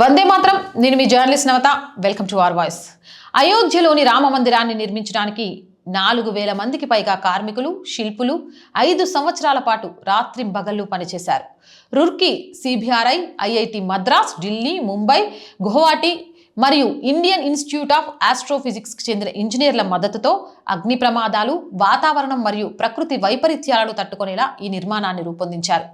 వందే మాత్రం. నేను మీ journalist Navatha. Welcome to R Voice. అయోధ్యలోని Rama మందిరాన్ని నిర్మించడానికి నాలుగు వేల మందికి పైగా కార్మికులు శిల్పులు ఐదు సంవత్సరాల పాటు రాత్రింబగళ్ళు పనిచేశారు. రుర్కీ సిబిఆర్ఐ ఐఐటి మద్రాస్ ఢిల్లీ ముంబై గుహవాటి మరియు ఇండియన్ ఇన్స్టిట్యూట్ ఆఫ్ ఆస్ట్రోఫిజిక్స్కి చెందిన ఇంజనీర్ల మద్దతుతో అగ్ని ప్రమాదాలు వాతావరణం మరియు ప్రకృతి వైపరీత్యాలను తట్టుకునేలా ఈ నిర్మాణాన్ని రూపొందించారు.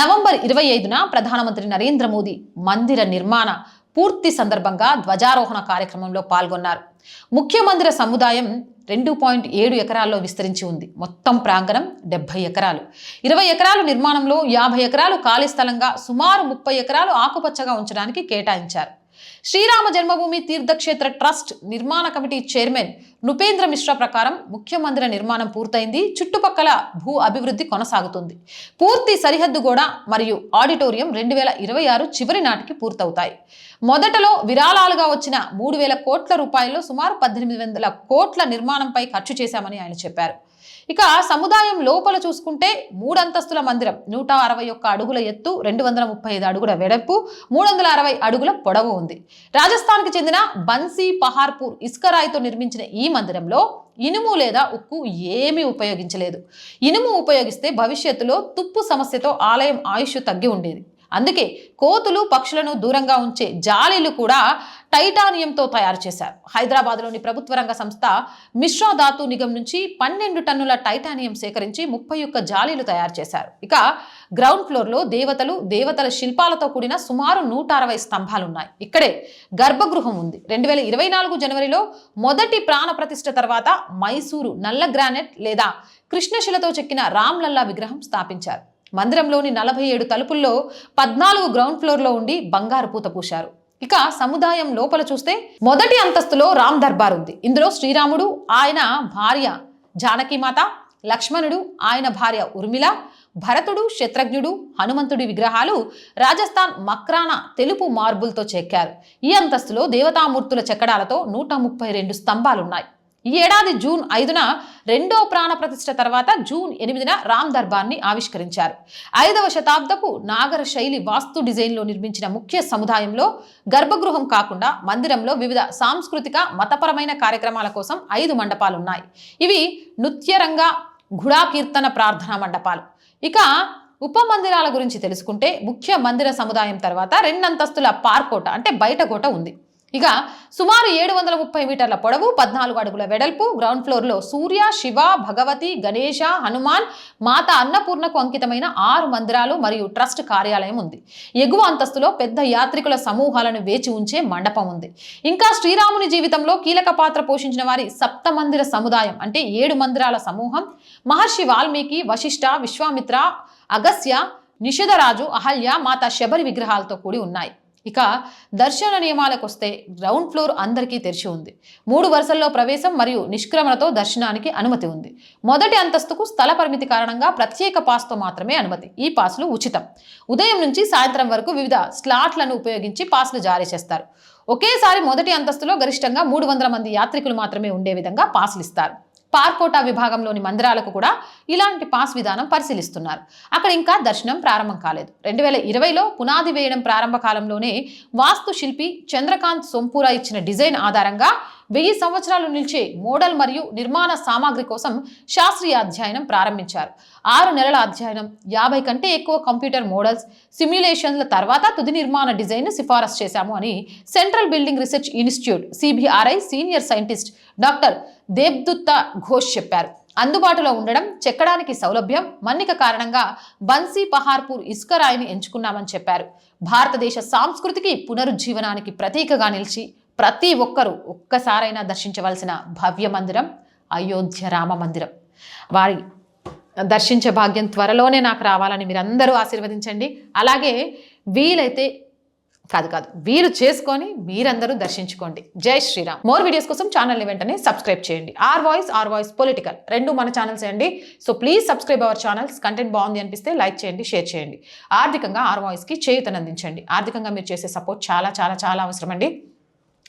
నవంబర్ ఇరవై ఐదున ప్రధానమంత్రి నరేంద్ర మోదీ మందిర నిర్మాణ పూర్తి సందర్భంగా ధ్వజారోహణ కార్యక్రమంలో పాల్గొన్నారు. ముఖ్య మందిర సముదాయం రెండు పాయింట్ ఏడు ఎకరాల్లో విస్తరించి ఉంది. మొత్తం ప్రాంగణం డెబ్బై ఎకరాలు. ఇరవై ఎకరాలు నిర్మాణంలో యాభై ఎకరాలు ఖాళీ స్థలంగా సుమారు ముప్పై ఎకరాలు ఆకుపచ్చగా ఉంచడానికి కేటాయించారు. శ్రీరామ జన్మభూమి తీర్థక్షేత్ర ట్రస్ట్ నిర్మాణ కమిటీ చైర్మన్ నృపేంద్ర మిశ్రా ప్రకారం ముఖ్య మందిర నిర్మాణం పూర్తయింది. చుట్టుపక్కల భూ అభివృద్ధి కొనసాగుతుంది. పూర్తి సరిహద్దు గోడ మరియు ఆడిటోరియం రెండు వేల ఇరవై ఆరు చివరి నాటికి పూర్తవుతాయి. మొదటలో విరాళాలుగా వచ్చిన మూడు వేల కోట్ల రూపాయల్లో సుమారు పద్దెనిమిది వందల కోట్ల నిర్మాణంపై ఖర్చు చేశామని ఆయన చెప్పారు. ఇక సముదాయం లోపల చూసుకుంటే మూడంతస్తుల మందిరం నూట అరవై ఒక్క అడుగుల ఎత్తు రెండు వందల ముప్పై ఐదు అడుగుల వెడల్పు మూడు వందల అరవై అడుగుల పొడవు ఉంది. రాజస్థాన్కి చెందిన బన్సీ పహార్పూర్ ఇస్కరాయితో నిర్మించిన ఈ మందిరంలో ఇనుము లేదా ఉక్కు ఏమీ ఉపయోగించలేదు. ఇనుము ఉపయోగిస్తే భవిష్యత్తులో తుప్పు సమస్యతో ఆలయం ఆయుష్ తగ్గి ఉండేది. అందుకే కోతులు పక్షులను దూరంగా ఉంచే జాలీలు కూడా టైటానియంతో తయారు చేశారు. హైదరాబాద్లోని ప్రభుత్వ రంగ సంస్థ మిశ్రా ధాతు నిగం నుంచి పన్నెండు టన్నుల టైటానియం సేకరించి ముప్పై ఒక్క జాలీలు తయారు చేశారు. ఇక గ్రౌండ్ ఫ్లోర్లో దేవతలు దేవతల శిల్పాలతో కూడిన సుమారు నూట అరవై స్తంభాలున్నాయి. ఇక్కడే గర్భగృహం ఉంది. రెండు వేల ఇరవై నాలుగు జనవరిలో మొదటి ప్రాణ ప్రతిష్ఠ తర్వాత మైసూరు నల్ల గ్రానైట్ లేదా కృష్ణశిలతో చెక్కిన రామ్లల్లా విగ్రహం స్థాపించారు. మందిరంలోని నలభై ఏడు తలుపుల్లో పద్నాలుగు గ్రౌండ్ ఫ్లోర్లో ఉండి బంగారు పూత పూశారు. ఇక సముదాయం లోపల చూస్తే మొదటి అంతస్తులో రామ్ దర్బార్ ఉంది. ఇందులో శ్రీరాముడు ఆయన భార్య జానకిమాత లక్ష్మణుడు ఆయన భార్య ఉర్మిళ భరతుడు శత్రుఘ్నుడు హనుమంతుడి విగ్రహాలు రాజస్థాన్ మక్రానా తెలుపు మార్బుల్తో చెక్కారు. ఈ అంతస్తులో దేవతామూర్తుల చెక్కడాలతో నూట ముప్పై రెండు స్తంభాలున్నాయి. ఈ ఏడాది జూన్ ఐదున రెండో ప్రాణ ప్రతిష్ఠ తర్వాత జూన్ ఎనిమిదిన రామ్ దర్బార్ని ఆవిష్కరించారు. ఐదవ శతాబ్దపు నాగర శైలి వాస్తు డిజైన్లో నిర్మించిన ముఖ్య సముదాయంలో గర్భగృహం కాకుండా మందిరంలో వివిధ సాంస్కృతిక మతపరమైన కార్యక్రమాల కోసం ఐదు మండపాలు ఉన్నాయి ఇవి నృత్యరంగ గుడాకీర్తన ప్రార్థనా మండపాలు. ఇక ఉప మందిరాల గురించి తెలుసుకుంటే ముఖ్య మందిర సముదాయం తర్వాత రెండంతస్తుల పార్కోట అంటే బయట కోట ఉంది. ఇక సుమారు ఏడు వందల ముప్పై మీటర్ల పొడవు పద్నాలుగు అడుగుల వెడల్పు గ్రౌండ్ ఫ్లోర్లో సూర్య శివ భగవతి గణేష హనుమాన్ మాత అన్నపూర్ణకు అంకితమైన ఆరు మందిరాలు మరియు ట్రస్ట్ కార్యాలయం ఉంది. ఎగువ అంతస్తులో పెద్ద యాత్రికుల సమూహాలను వేచి ఉంచే మండపం ఉంది. ఇంకా శ్రీరాముని జీవితంలో కీలక పాత్ర పోషించిన వారి సప్త మందిర సముదాయం అంటే ఏడు మందిరాల సమూహం మహర్షి వాల్మీకి వశిష్ఠ విశ్వామిత్ర అగస్య నిషధరాజు అహల్య మాత శబరి విగ్రహాలతో కూడి ఉన్నాయి. ఇక దర్శన నియమాలకు వస్తే గ్రౌండ్ ఫ్లోర్ అందరికీ తెరిచి ఉంది. మూడు వరుసల్లో ప్రవేశం మరియు నిష్క్రమణతో దర్శనానికి అనుమతి ఉంది. మొదటి అంతస్తుకు స్థల పరిమితి కారణంగా ప్రత్యేక పాస్తో మాత్రమే అనుమతి. ఈ పాస్లు ఉచితం. ఉదయం నుంచి సాయంత్రం వరకు వివిధ స్లాట్లను ఉపయోగించి పాస్లు జారీ చేస్తారు. ఒకేసారి మొదటి అంతస్తులో గరిష్టంగా మూడు వందల మంది యాత్రికులు మాత్రమే ఉండే విధంగా పాస్లు ఇస్తారు పార్కోటా విభాగంలోని మందిరాలకు కూడా ఇలాంటి పాస్ విధానం పరిశీలిస్తున్నారు. అక్కడ ఇంకా దర్శనం ప్రారంభం కాలేదు. రెండు వేల ఇరవైలో పునాది వేయడం ప్రారంభ కాలంలోనే వాస్తు శిల్పి చంద్రకాంత్ సొంపూరా ఇచ్చిన డిజైన్ ఆధారంగా వెయ్యి సంవత్సరాలు నిలిచే మోడల్ మరియు నిర్మాణ సామాగ్రి కోసం శాస్త్రీయ అధ్యయనం ప్రారంభించారు. ఆరు నెలల అధ్యయనం యాభై కంటే ఎక్కువ కంప్యూటర్ మోడల్స్ సిమ్యులేషన్ల తర్వాత తుది నిర్మాణ డిజైన్ సిఫారసు చేశాము అని central building research institute CBRI senior scientist doctor Debdutta Ghosh చెప్పారు. అందుబాటులో ఉండడం చెక్కడానికి సౌలభ్యం మన్నిక కారణంగా బన్సీ పహార్పూర్ ఇసుకరాయిని ఎంచుకున్నామని చెప్పారు. భారతదేశ సాంస్కృతికి పునరుజ్జీవనానికి ప్రతీకగా నిలిచి ప్రతి ఒక్కరూ ఒక్కసారైనా దర్శించవలసిన భవ్య మందిరం అయోధ్య రామ మందిరం. వారి దర్శించే భాగ్యం త్వరలోనే నాకు రావాలని మీరందరూ ఆశీర్వదించండి. అలాగే వీలైతే కాదు కాదు వీలు చేసుకొని మీరందరూ దర్శించుకోండి. జై శ్రీరామ్. మోర్ వీడియోస్ కోసం ఛానల్ని వెంటనే సబ్స్క్రైబ్ చేయండి. R Voice R Voice political. రెండు మన ఛానల్స్ అండి. So please subscribe our channels. Content బాగుంది అనిపిస్తే లైక్ చేయండి షేర్ చేయండి. ఆర్థికంగా ఆర్ వాయిస్కి చేయుతనందించండి. ఆర్థికంగా మీరు చేసే సపోర్ట్ చాలా చాలా చాలా అవసరం అండి